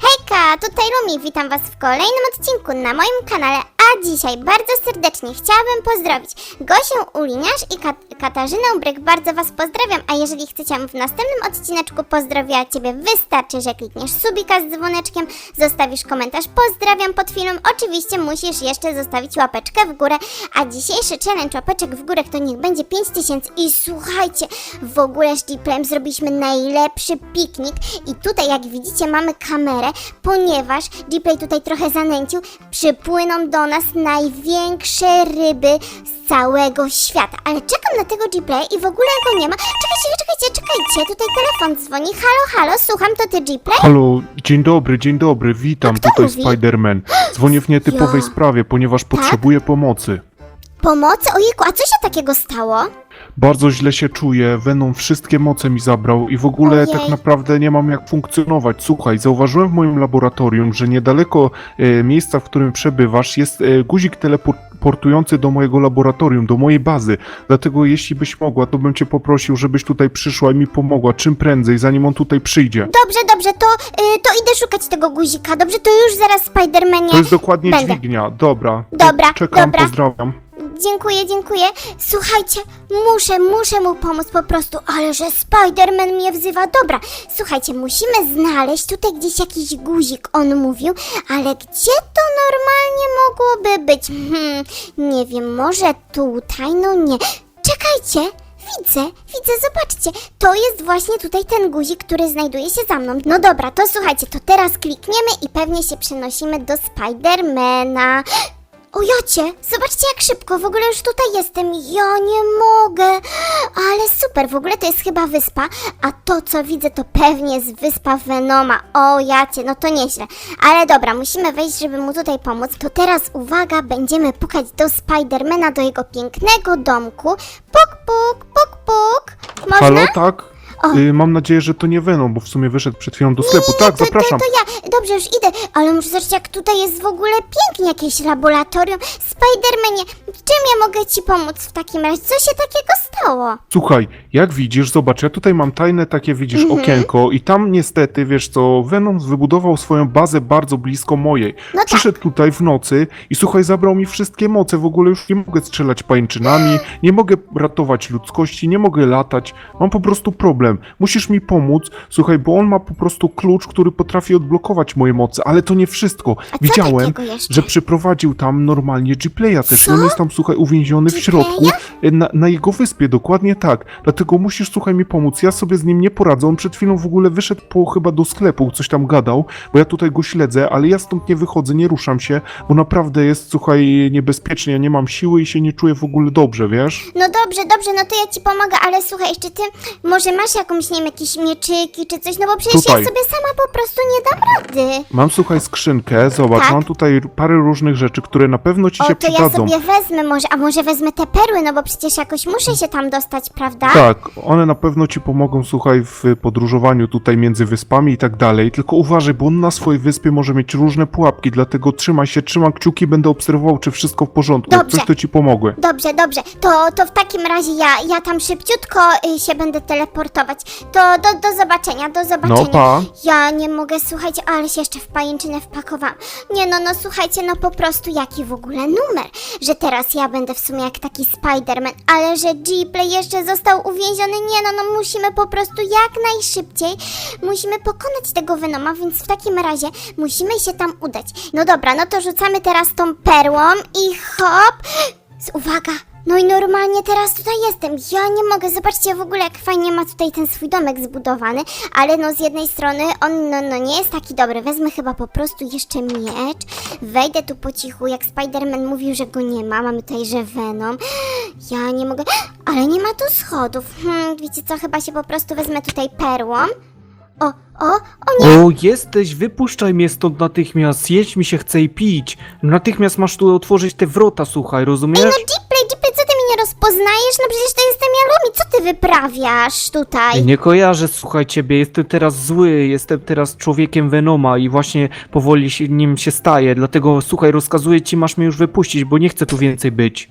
Hejka, tutaj Lumi, witam Was w kolejnym odcinku na moim kanale, a dzisiaj bardzo serdecznie chciałabym pozdrowić Gosię Uliniarz i Kat- Katarzynę Ubryk, bardzo Was pozdrawiam, a jeżeli chcecie w następnym odcineczku pozdrowiła Ciebie, wystarczy, że klikniesz subika z dzwoneczkiem, zostawisz komentarz, pozdrawiam pod filmem, oczywiście musisz jeszcze zostawić łapeczkę w górę, a dzisiejszy challenge łapeczek w górę to niech będzie 5000 i słuchajcie, w ogóle z Gplayem zrobiliśmy najlepszy piknik i tutaj jak widzicie mamy kamerę, ponieważ Gplay tutaj trochę zanęcił, przypłyną do nas największe ryby z całego świata, ale czekam na tego Gplay i w ogóle go nie ma. Czekajcie, czekajcie, czekajcie, tutaj telefon dzwoni, halo, halo, słucham, to ty Gplay? Halo, dzień dobry, dzień dobry, witam, kto tutaj mówi? Spider-Man. Dzwonię w nietypowej. Tak? sprawie, ponieważ potrzebuję pomocy. Pomocy? Ojejku, a co się takiego stało? Bardzo źle się czuję, Venom wszystkie moce mi zabrał i w ogóle Ojej. tak naprawdę nie mam jak funkcjonować. Słuchaj, zauważyłem w moim laboratorium, że niedaleko e, miejsca, w którym przebywasz, jest e, guzik teleportujący do mojego laboratorium, do mojej bazy. Dlatego jeśli byś mogła, to bym cię poprosił, żebyś tutaj przyszła i mi pomogła czym prędzej, zanim on tutaj przyjdzie. Dobrze, dobrze, to, y, to idę szukać tego guzika, dobrze, to już zaraz Spidermanie... To jest dokładnie Będę. dźwignia, dobra. Dobra, Czekam, dobra. pozdrawiam. Dziękuję, dziękuję. Słuchajcie, muszę, muszę mu pomóc po prostu, ale że Spider-Man mnie wzywa. Dobra, słuchajcie, musimy znaleźć tutaj gdzieś jakiś guzik, on mówił, ale gdzie to normalnie mogłoby być? Hmm, nie wiem, może tutaj? No nie. Czekajcie. Widzę, widzę, zobaczcie. To jest właśnie tutaj ten guzik, który znajduje się za mną. No dobra, to słuchajcie, to teraz klikniemy i pewnie się przenosimy do Spidermana. O zobaczcie jak szybko, w ogóle już tutaj jestem, ja nie mogę, ale super, w ogóle to jest chyba wyspa, a to co widzę to pewnie jest wyspa Venoma, o jacie, no to nieźle, ale dobra, musimy wejść, żeby mu tutaj pomóc, to teraz uwaga, będziemy pukać do Spidermana, do jego pięknego domku, puk puk, puk puk, można? Halo, tak? Y, mam nadzieję, że to nie Venom, bo w sumie wyszedł przed chwilą do sklepu. tak, to, zapraszam. To, to ja, dobrze, już idę, ale muszę zobaczyć, jak tutaj jest w ogóle pięknie jakieś laboratorium. Spidermanie, czym ja mogę ci pomóc w takim razie? Co się takiego stało? Słuchaj, jak widzisz, zobacz, ja tutaj mam tajne takie, widzisz, Mhm. okienko i tam niestety, wiesz co, Venom wybudował swoją bazę bardzo blisko mojej. No tak. Przyszedł tutaj w nocy i słuchaj, zabrał mi wszystkie moce, w ogóle już nie mogę strzelać pańczynami, nie mogę ratować ludzkości, nie mogę latać, mam po prostu problem. Musisz mi pomóc, słuchaj, bo on ma po prostu klucz, który potrafi odblokować moje moce, ale to nie wszystko. A co Widziałem, takiego jeszcze? że przyprowadził tam normalnie G-Playa też. Co? On jest tam, słuchaj, uwięziony w środku, e, na, na jego wyspie, dokładnie tak. Dlatego musisz, słuchaj, mi pomóc. Ja sobie z nim nie poradzę. On przed chwilą w ogóle wyszedł po chyba do sklepu, coś tam gadał, bo ja tutaj go śledzę, ale ja stąd nie wychodzę, nie ruszam się, bo naprawdę jest, słuchaj, niebezpiecznie. Ja nie mam siły i się nie czuję w ogóle dobrze, wiesz? No dobrze, dobrze, no to ja ci pomogę, ale słuchaj, jeszcze ty może masz jakąś, nie wiem, jakieś mieczyki czy coś, no bo przecież Tutaj. ja sobie sama po prostu nie dam rady. Mam, słuchaj, skrzynkę, zobacz, Tak? mam tutaj parę różnych rzeczy, które na pewno ci O, się to ja przydadzą. sobie wezmę może, a może wezmę te perły, no bo przecież jakoś muszę się tam dostać, prawda? Tak, one na pewno ci pomogą, słuchaj, w podróżowaniu tutaj między wyspami i tak dalej. Tylko uważaj, bo on na swojej wyspie może mieć różne pułapki, dlatego trzymaj się, trzymam kciuki, będę obserwował, czy wszystko w porządku. Jak Dobrze. coś, to ci pomogę. Dobrze, dobrze. To, to w takim razie ja, ja tam szybciutko y, się będę teleportować. To do, do zobaczenia, do zobaczenia. No, pa. Ja nie mogę, słuchajcie, ale się jeszcze w pajęczynę wpakowałam. Nie no, no słuchajcie, no po prostu jaki w ogóle numer, że teraz ja będę w sumie jak taki Spider-Man, ale że G-Play jeszcze został uwięziony, nie no, no musimy po prostu jak najszybciej, musimy pokonać tego Venoma, więc w takim razie musimy się tam udać. No dobra, no to rzucamy teraz tą perłą i hop, z- uwaga, no i normalnie teraz tutaj jestem. Ja nie mogę. Zobaczcie w ogóle, jak fajnie ma tutaj ten swój domek zbudowany. Ale no z jednej strony on no, no nie jest taki dobry. Wezmę chyba po prostu jeszcze miecz. Wejdę tu po cichu, jak Spider-Man mówił, że go nie ma. Mamy tutaj, że Venom. Ja nie mogę. Ale nie ma tu schodów. Hmm, wiecie co? Chyba się po prostu wezmę tutaj perłą. O, o, o nie! O, jesteś, wypuszczaj mnie stąd natychmiast, jeść mi się chce i pić. Natychmiast masz tu otworzyć te wrota, słuchaj, rozumiesz? No Jeeply, Rozpoznajesz? No przecież to jestem ja, Lumi, co ty wyprawiasz tutaj? Nie kojarzę, słuchaj ciebie, jestem teraz zły, jestem teraz człowiekiem Venoma i właśnie powoli się, nim się staję, dlatego słuchaj, rozkazuję ci, masz mnie już wypuścić, bo nie chcę tu więcej być.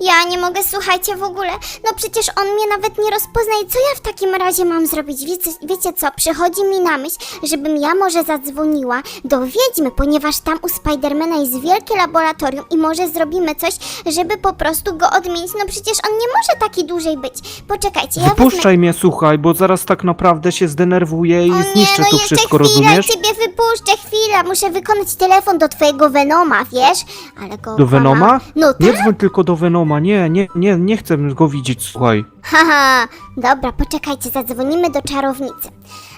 Ja nie mogę, słuchajcie, w ogóle. No przecież on mnie nawet nie rozpoznaje. Co ja w takim razie mam zrobić? Wiecie, wiecie co? Przychodzi mi na myśl, żebym ja może zadzwoniła do wiedźmy, ponieważ tam u Spidermana jest wielkie laboratorium i może zrobimy coś, żeby po prostu go odmienić. No przecież on nie może taki dłużej być. Poczekajcie, ja wezmę... Wypuszczaj mnie, słuchaj, bo zaraz tak naprawdę się zdenerwuję i O nie, zniszczę no tu jeszcze wszystko, chwila, rozumiesz? ciebie wypuszczę, chwila. Muszę wykonać telefon do twojego Venoma, wiesz? Ale go... Do Venoma? No tak. Nie dzwoń tylko do Venoma, nie, nie, nie, nie chcę go widzieć, słuchaj. Haha, dobra, poczekajcie, zadzwonimy do czarownicy.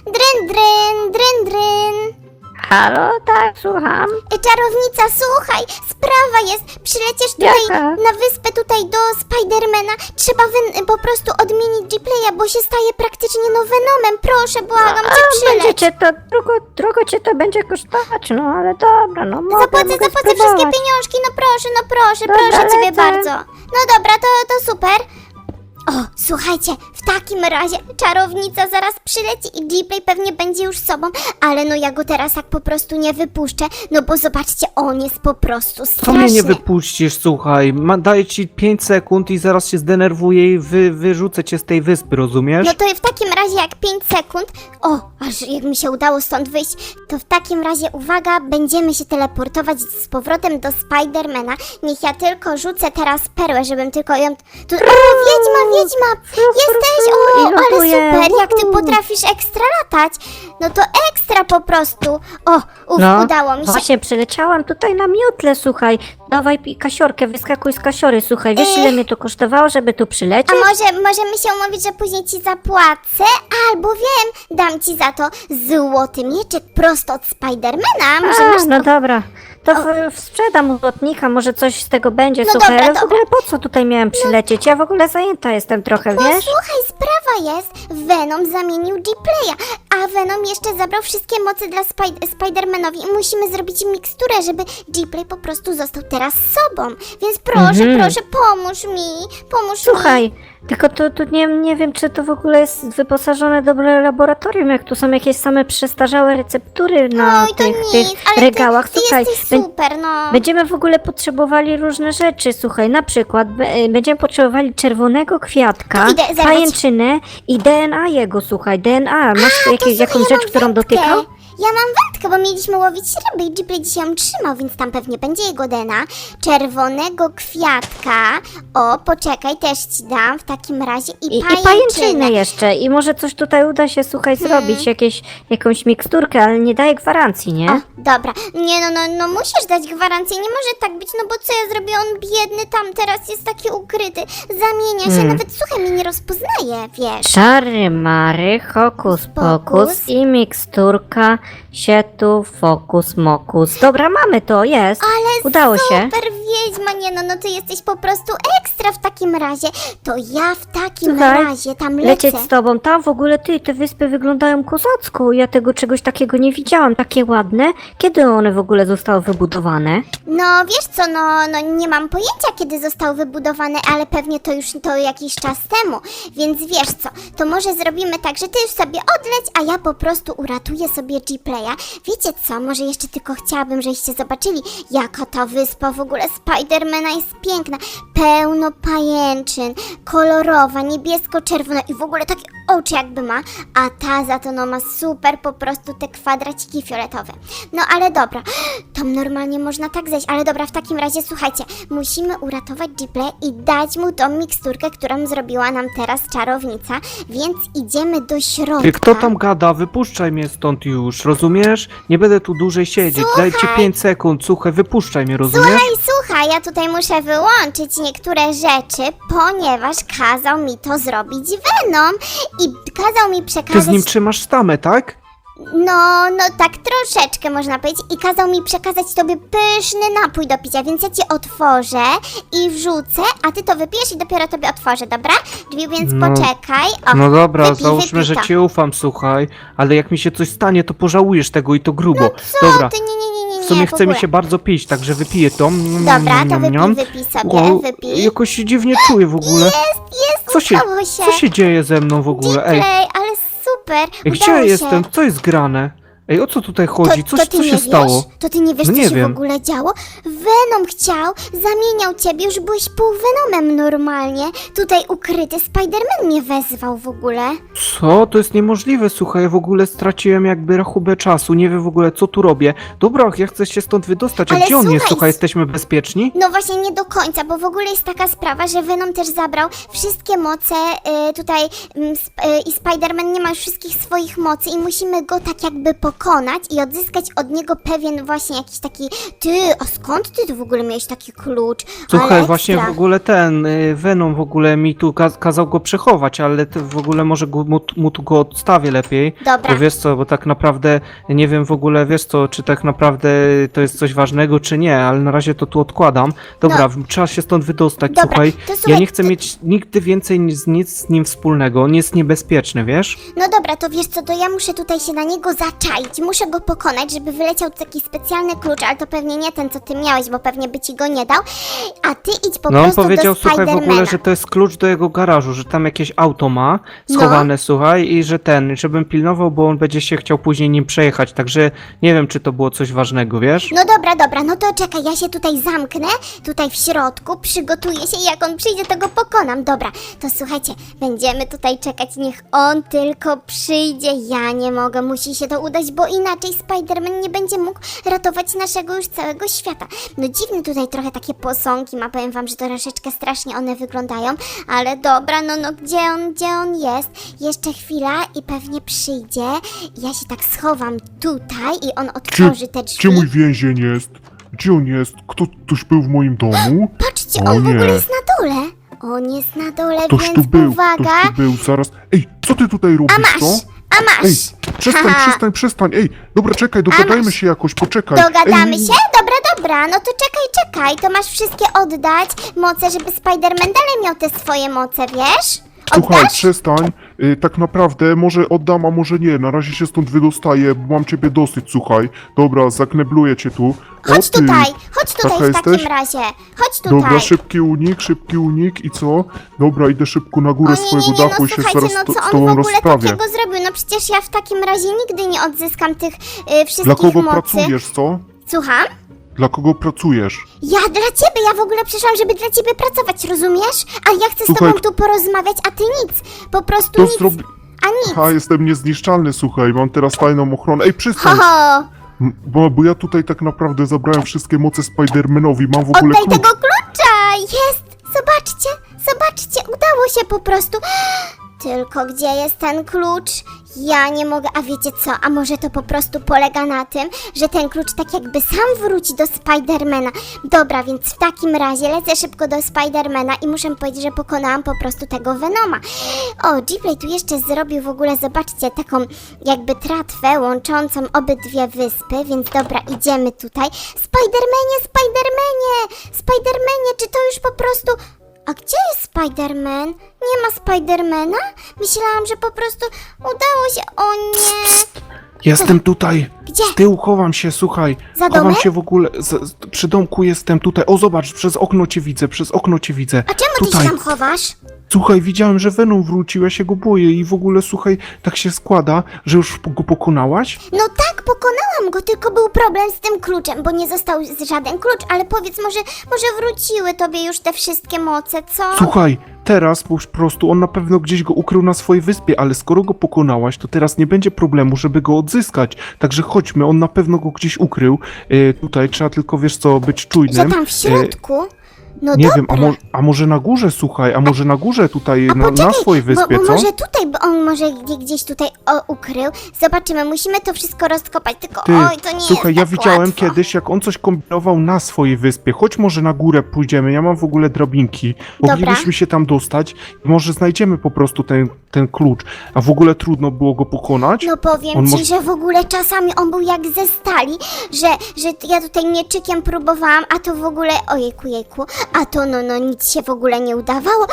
Dryn, dryn, dryn, dryn. Halo, tak, słucham. E, Czarownica, słuchaj, sprawa jest. Przyleciesz tutaj Jaka? na wyspę, tutaj do Spidermana. Trzeba wy, po prostu odmienić G-Playa, bo się staje praktycznie no Venomem. Proszę, błagam cię, przyleć. będzie cię to, drogo, drogo cię to będzie kosztować, no ale dobra, no mogę, Zapłacę, mogę zapłacę wszystkie spróbować. pieniążki, no proszę, no proszę, Dobra, proszę ciebie lecę. bardzo. No dobra, to, to super. O, słuchajcie, w takim razie czarownica zaraz przyleci i Gplay pewnie będzie już sobą, ale no ja go teraz tak po prostu nie wypuszczę, no bo zobaczcie, on jest po prostu Co mnie nie straszny. wypuścisz, słuchaj, ma, daję ci 5 sekund i zaraz się zdenerwuję i wy, wyrzucę cię z tej wyspy, rozumiesz? No to w takim razie jak 5 sekund, o, aż jak mi się udało stąd wyjść, to w takim razie uwaga, będziemy się teleportować z powrotem do Spidermana. Niech ja tylko rzucę teraz perłę, żebym tylko ją... Tu... O, wiedźma, wiedźma! Jesteś! O, ale super, jak ty potrafisz ekstra latać. No to ekstra po prostu. O, uf, No, udało mi się. właśnie przyleciałam tutaj na miotle, słuchaj. Dawaj pi- kasiorkę, wyskakuj z kasiory, słuchaj. Wiesz ile mnie to kosztowało, żeby tu przylecieć? A może możemy się umówić, że później ci zapłacę? Albo wiem, dam ci za to złoty mieczyk prosto od Spidermana. Może A, masz no dobra. To w, w sprzedam u lotnika, może coś z tego będzie, No słuchaj, dobra, ale w dobra. ogóle po co tutaj miałem przylecieć? Ja w ogóle zajęta jestem trochę, No wiesz? słuchaj, sprawa jest, Venom zamienił G-Playa, a Venom jeszcze zabrał wszystkie moce dla Spid- Spidermanowi i musimy zrobić miksturę, żeby G-Play po prostu został teraz sobą. Więc proszę, Mhm. proszę, pomóż mi, pomóż mi. Słuchaj, tylko tu, tu nie, nie wiem, czy to w ogóle jest wyposażone dobre laboratorium, jak tu są jakieś same przestarzałe receptury na Oj, to tych, nic, tych ale regałach. ty, ty Słuchaj, jesteś bę- super, no. Będziemy w ogóle potrzebowali różne rzeczy, słuchaj, na przykład be- e, będziemy potrzebowali czerwonego kwiatka, To idę pajęczynę i DNA jego, słuchaj, DNA. Masz tu To jakieś, jakąś ja rzecz, którą dotykał? Ja mam wędkę, bo mieliśmy łowić ryby i Ghibli dzisiaj ją trzymał, więc tam pewnie będzie jego DNA. Czerwonego kwiatka. O, poczekaj, też ci dam w takim razie. I, I, I pajęczynę. pajęczynę jeszcze. I może coś tutaj uda się, słuchaj, Hmm. zrobić, jakieś, jakąś miksturkę, ale nie daje gwarancji, nie? O, dobra. Nie no, no, no musisz dać gwarancję, nie może tak być, no bo co ja zrobię, on biedny tam teraz jest taki ukryty, zamienia się, Hmm. nawet słuchaj, mnie nie rozpoznaje, wiesz. Czary mary, hokus Pokus. pokus i miksturka się tu fokus mokus. Dobra, mamy to, jest. Ale Udało się. super wiedźma, nie no, no ty jesteś po prostu ekstra w takim razie. To ja w takim Słuchaj, razie tam lecę. Lecieć z tobą. Tam w ogóle ty, te wyspy wyglądają kozacko. Ja tego czegoś takiego nie widziałam. Takie ładne. Kiedy one w ogóle zostały wybudowane? No wiesz co, no, no nie mam pojęcia kiedy został wybudowany, ale pewnie to już to jakiś czas temu. Więc wiesz co, to może zrobimy tak, że ty już sobie odleć, a ja po prostu uratuję sobie G-Playa. Wiecie co, może jeszcze tylko chciałabym, żebyście zobaczyli, jaka ta wyspa w ogóle Spidermana jest piękna. Pełno pajęczyn, kolorowa, niebiesko-czerwona i w ogóle takie oczy jakby ma, a ta za to no ma super po prostu te kwadraciki fioletowe. No ale dobra, tam normalnie można tak zejść, ale dobra, w takim razie słuchajcie, musimy uratować Gible i dać mu tą miksturkę, którą zrobiła nam teraz czarownica, więc idziemy do środka. Ty, kto tam gada? Wypuszczaj mnie stąd już, rozumiesz? Nie będę tu dłużej siedzieć, daj ci Słuchaj. 5 sekund, słuchaj, wypuszczaj mnie, rozumiesz? Słuchaj, słuchaj, ja tutaj muszę wyłączyć niektóre rzeczy, ponieważ kazał mi to zrobić Venom i kazał mi Ty przekazać... z nim trzymasz stamę, tak? No, no tak troszeczkę można powiedzieć i kazał mi przekazać tobie pyszny napój do picia, więc ja ci otworzę i wrzucę, a ty to wypijesz i dopiero tobie otworzę, dobra? Drzwi, więc No. poczekaj. O, No dobra, wypij, załóżmy, wypij że to. ci ufam, słuchaj, ale jak mi się coś stanie, to pożałujesz tego i to grubo. No Co dobra, ty, nie, nie, nie, nie, nie, sumie w chce mi ogóle. się bardzo pić, także wypiję to. Mm, Dobra, to niam, wypij, niam. wypij sobie, Wow, wypij. jakoś się dziwnie czuję w ogóle. Jest, jest, Co się, udało się. co się dzieje ze mną w ogóle? Ej, Play, ale super, ej, gdzie udało ja się. jestem? Co jest grane? Ej, o co tutaj chodzi? To, Co, się stało? To ty nie wiesz, No co nie się wiem. w ogóle działo? Venom chciał, zamieniał ciebie, już byłeś pół Venomem normalnie. Tutaj ukryty Spider-Man mnie wezwał w ogóle. Co? To jest niemożliwe, słuchaj, ja w ogóle straciłem jakby rachubę czasu, nie wiem w ogóle co tu robię. Dobra, ja chcę się stąd wydostać, a Ale gdzie on jest? słuchaj, Słuchaj, jesteśmy bezpieczni? No właśnie nie do końca, bo w ogóle jest taka sprawa, że Venom też zabrał wszystkie moce y, tutaj mm, sp- y, i Spider-Man nie ma już wszystkich swoich mocy i musimy go tak jakby pokonać i odzyskać od niego pewien właśnie jakiś taki ty, a skąd ty tu w ogóle miałeś taki klucz? Słuchaj, Ale właśnie ekstra. w ogóle ten y, Venom w ogóle mi tu kaz kazał go przechować, ale ty w ogóle może go, mu, mu tu go odstawię lepiej. Dobra. Bo wiesz co, bo tak naprawdę nie wiem w ogóle, wiesz co, czy tak naprawdę to jest coś ważnego, czy nie, ale na razie to tu odkładam. Dobra, trzeba się stąd wydostać, Dobra, słuchaj. to słuchaj, ja nie chcę ty- mieć nigdy więcej nic, nic z nim wspólnego, on jest niebezpieczny, wiesz? No dobra, to wiesz co, to ja muszę tutaj się na niego zaczaić, muszę go pokonać, żeby wyleciał taki specjalny klucz, ale to pewnie nie ten, co ty miałeś, bo pewnie by ci go nie dał, a ty idź po No on prostu powiedział, do słuchaj, w ogóle, Spidermana. że to jest klucz do jego garażu, że tam jakieś auto ma schowane, słuchaj, i że ten, żebym pilnował, bo on będzie się chciał później nim przejechać, także nie wiem, czy to było coś ważnego, wiesz? No dobra, dobra, no to czekaj, ja się tutaj zamknę, tutaj w środku, przygotuję się i jak on przyjdzie, to go pokonam. Dobra, to słuchajcie, będziemy tutaj czekać, niech on tylko przyjdzie. Ja nie mogę, musi się to udać, bo inaczej Spider-Man nie będzie mógł ratować naszego już całego świata. No dziwne tutaj trochę takie posągi ma, powiem wam, że troszeczkę strasznie one wyglądają, ale dobra, no no, gdzie on, gdzie on jest? Jeszcze chwila i pewnie przyjdzie. Ja się tak schowam tutaj i on otworzy te drzwi. Gdzie mój więzień jest? Gdzie on jest? Kto, ktoś był w moim domu? Patrzcie, O on w nie. ogóle jest na dole. On jest na dole, Ktoś więc tu był, uwaga. ktoś tu był, zaraz. Ej, co ty tutaj robisz, A masz, co? a masz. Ej, przestań, Haha. przestań, przestań. Ej, dobra, czekaj, dogadajmy masz. się jakoś, poczekaj. Dogadamy Ej, się? Dobra, dobra, no to czekaj, czekaj. To masz wszystkie oddać moce, żeby Spider-Man dalej miał te swoje moce, wiesz? Słuchaj, Oddasz? przestań. Y, tak naprawdę może oddam, a może nie. Na razie się stąd wydostaję, bo mam ciebie dosyć, słuchaj. Dobra, zaknebluję cię tu. O, Chodź ty. tutaj, chodź tutaj Taka w takim jesteś? razie. Chodź tutaj. Dobra, szybki unik, szybki unik i co? Dobra, idę szybko na górę swojego nie, no dachu i się słuchajcie, zaraz no to, co z on w tobą ogóle rozprawię. takiego zrobił? No przecież ja w takim razie nigdy nie odzyskam tych y, wszystkich Dla kogo mocy. pracujesz, co? Słucham? Dla kogo pracujesz? Ja dla ciebie, ja w ogóle przyszłam, żeby dla ciebie pracować, rozumiesz? A ja chcę z Słuchaj, tobą tu porozmawiać, a ty nic. Po prostu To nic. zrobi... A nic. Ha, jestem niezniszczalny, słuchaj, mam teraz tajną ochronę. Ej, Ho, przestań! ho. M- Bo, bo ja tutaj tak naprawdę zabrałem wszystkie moce Spidermanowi, mam w ogóle Oddaj klucz. tego klucza! Jest! Zobaczcie, zobaczcie, udało się po prostu. Tylko gdzie jest ten klucz? Ja nie mogę, a wiecie co? A może to po prostu polega na tym, że ten klucz tak jakby sam wróci do Spidermana. Dobra, więc w takim razie lecę szybko do Spidermana i muszę powiedzieć, że pokonałam po prostu tego Venoma. O, Gplay tu jeszcze zrobił w ogóle, zobaczcie, taką jakby tratwę łączącą obydwie wyspy, więc dobra, idziemy tutaj. Spidermanie, Spidermanie! Spidermanie, czy to już po prostu... A gdzie jest Spiderman? Nie ma Spidermana? Myślałam, że po prostu udało się. O nie! Jestem tutaj. Gdzie? Z tyłu chowam się, słuchaj. Za chowam domem? się w ogóle. Z, z, przy domku jestem tutaj. O, zobacz, przez okno cię widzę, przez okno cię widzę. A czemu ty tutaj. się tam chowasz? Słuchaj, widziałem, że Venom wrócił, ja się go boję i w ogóle, słuchaj, tak się składa, że już go pokonałaś? No tak, pokonałam go, tylko był problem z tym kluczem, bo nie został z- żaden klucz, ale powiedz, może, może wróciły tobie już te wszystkie moce, co? Słuchaj, teraz po prostu on na pewno gdzieś go ukrył na swojej wyspie, ale skoro go pokonałaś, to teraz nie będzie problemu, żeby go odzyskać. Także chodźmy, on na pewno go gdzieś ukrył. E, tutaj trzeba tylko, wiesz co, być czujnym. tam w środku? No nie dobra. wiem, a, mo a może na górze, słuchaj, a może na górze tutaj, A na, na poczekaj, swojej wyspie, bo, co? może tutaj, bo on może gdzie, gdzieś tutaj o, ukrył. Zobaczymy, musimy to wszystko rozkopać, tylko Ty, oj, to nie słuchaj, jest ja tak widziałem łatwo. kiedyś, jak on coś kombinował na swojej wyspie. Chodź może na górę pójdziemy, ja mam w ogóle drabinki. Dobra. Moglibyśmy się tam dostać i może znajdziemy po prostu ten, ten klucz. A w ogóle trudno było go pokonać? No powiem On ci, może- że w ogóle czasami on był jak ze stali, że, że ja tutaj mieczykiem próbowałam, a to w ogóle, ojejku, jejku, a to no, no nic się w ogóle nie udawało.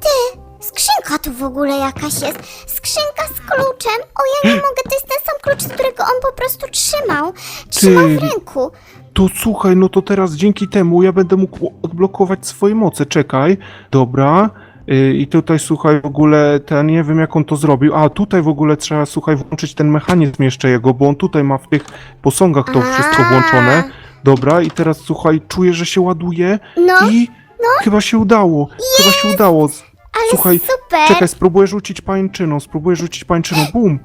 Ty, Skrzynka tu w ogóle jakaś jest. Skrzynka z kluczem. O, ja nie mogę, to jest ten sam klucz, którego on po prostu trzymał. Trzymał w ręku. To słuchaj, no to teraz dzięki temu ja będę mógł odblokować swoje moce. Czekaj, dobra. Y, I tutaj słuchaj w ogóle ten, nie wiem jak on to zrobił. A tutaj w ogóle trzeba słuchaj włączyć ten mechanizm jeszcze jego, bo on tutaj ma w tych posągach to wszystko włączone. Dobra, i teraz słuchaj, czuję, że się ładuje No, i chyba się udało. Chyba się udało. ale Słuchaj, super. czekaj, spróbuję rzucić pańczyną, spróbuję rzucić pańczyną. Bum!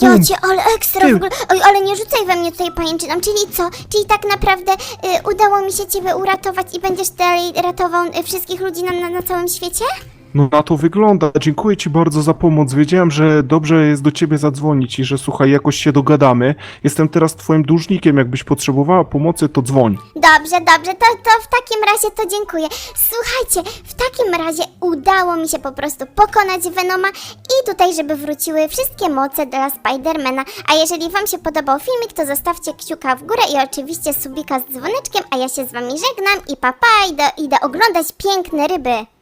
Bum! cię, ale ekstra Ty. w ogóle. Oj, ale nie rzucaj we mnie tutaj pajęczyną. Czyli co? Czyli tak naprawdę y, udało mi się ciebie uratować i będziesz dalej ratował y, wszystkich ludzi na, na, na całym świecie? No na to wygląda. Dziękuję ci bardzo za pomoc. Wiedziałem, że dobrze jest do ciebie zadzwonić i że słuchaj, jakoś się dogadamy. Jestem teraz twoim dłużnikiem. Jakbyś potrzebowała pomocy, to dzwoń. Dobrze, dobrze, to, to w takim razie to dziękuję. Słuchajcie, w takim razie udało mi się po prostu pokonać Venoma i tutaj, żeby wróciły wszystkie moce dla Spidermana. A jeżeli wam się podobał filmik, to zostawcie kciuka w górę i oczywiście subika z dzwoneczkiem, a ja się z wami żegnam i papa, idę, idę oglądać piękne ryby.